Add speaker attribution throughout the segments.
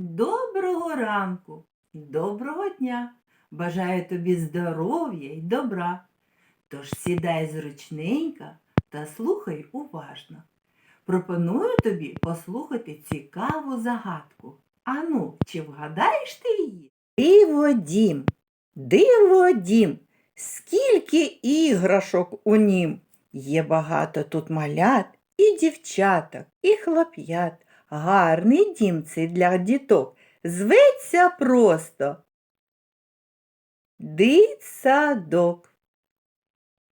Speaker 1: Доброго ранку, доброго дня. Бажаю тобі здоров'я й добра. Тож сідай зручненько та слухай уважно. Пропоную тобі послухати цікаву загадку. Ану, чи вгадаєш ти її? Диво дім, диво дім, скільки іграшок у нім. Є багато тут малят і дівчаток, і хлоп'ят. Гарний дім цей для діток. Зветься просто дитсадок.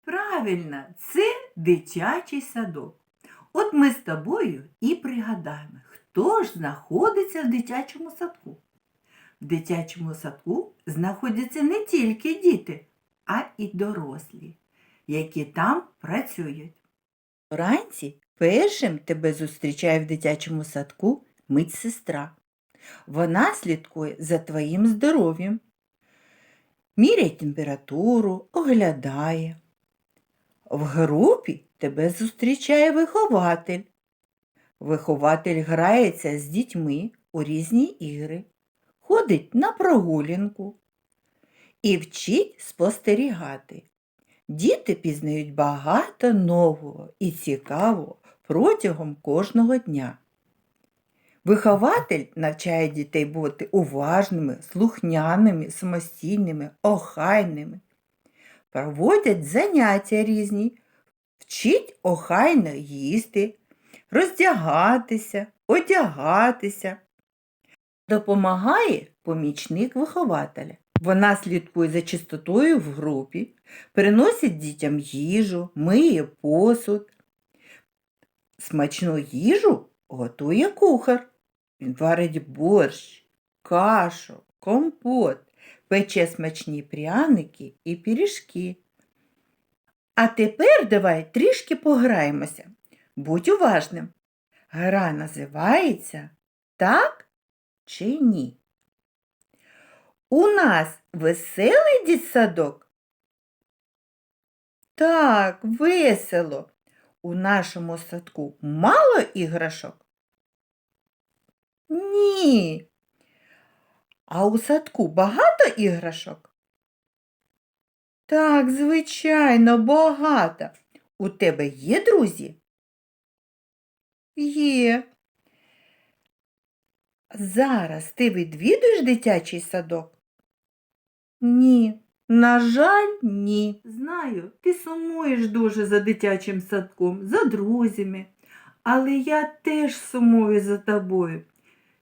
Speaker 1: Правильно, це дитячий садок. От ми з тобою і пригадаємо, хто ж знаходиться в дитячому садку. В дитячому садку знаходяться не тільки діти, а і дорослі, які там працюють. Вранці першим тебе зустрічає в дитячому садку медсестра. Вона слідкує за твоїм здоров'ям, міряє температуру, оглядає. В групі тебе зустрічає вихователь. Вихователь грається з дітьми у різні ігри, ходить на прогулянку і вчить спостерігати. Діти пізнають багато нового і цікавого протягом кожного дня. Вихователь навчає дітей бути уважними, слухняними, самостійними, охайними. Проводять заняття різні, вчить охайно їсти, роздягатися, одягатися. Допомагає помічник вихователя. Вона слідкує за чистотою в групі, приносить дітям їжу, миє посуд. Смачну їжу готує кухар. Він варить борщ, кашу, компот, пече смачні пряники і пиріжки. А тепер давай трішки пограємося. Будь уважним. Гра називається Так чи ні? У нас веселий дітсадок? Так, весело. У нашому садку мало іграшок? Ні. А у садку багато іграшок? Так, звичайно, багато. У тебе є друзі? Є. Зараз ти відвідуєш дитячий садок? Ні, на жаль, ні. Знаю, ти сумуєш дуже за дитячим садком, за друзями, але я теж сумую за тобою.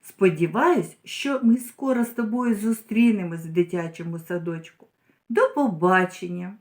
Speaker 1: Сподіваюсь, що ми скоро з тобою зустрінемось в дитячому садочку. До побачення!